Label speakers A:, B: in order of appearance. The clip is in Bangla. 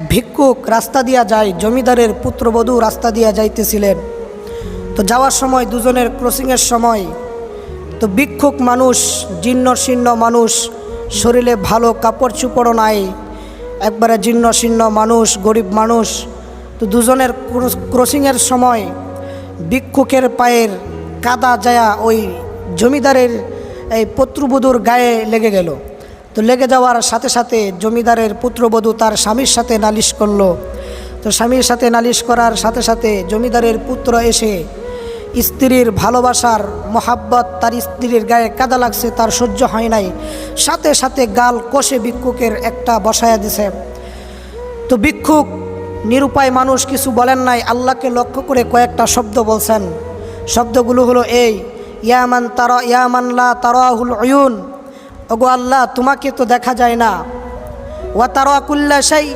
A: ভিক্ষুক রাস্তা দিয়া যায়, জমিদারের পুত্রবধূ রাস্তা দিয়া যাইতেছিলেন। তো যাওয়ার সময় দুজনের ক্রসিংয়ের সময়, তো ভিক্ষুক মানুষ জীর্ণ শীর্ণ মানুষ, শরীরে ভালো কাপড় চুপড়ও নাই, একবারে জীর্ণ শীর্ণ মানুষ, গরিব মানুষ, তো দুজনের ক্রসিংয়ের সময় ভিক্ষুকের পায়ের কাদা যায়া ওই জমিদারের এই পুত্রবধূর গায়ে লেগে গেল। তো লেগে যাওয়ার সাথে সাথে জমিদারের পুত্রবধূ তার স্বামীর সাথে নালিশ করল। তো স্বামীর সাথে নালিশ করার সাথে সাথে জমিদারের পুত্র এসে স্ত্রীর ভালোবাসার মহাব্বত, তার স্ত্রীর গায়ে কাদা লাগছে, তার সহ্য হয় নাই। সাথে সাথে গাল কষে ভিক্ষুকের একটা বসায়া দিছে। তো ভিক্ষুক নিরুপায় মানুষ কিছু বলেন নাই, আল্লাহকে লক্ষ্য করে কয়েকটা শব্দ বলছেন। শব্দগুলো হলো এই, ইয়ামান তারা, ইয়ামান লা তারাহুল অয়ুন ওগো আল্লাহ তোমাকে তো দেখা যায় না। ওয়া তারা কুল্লা সেই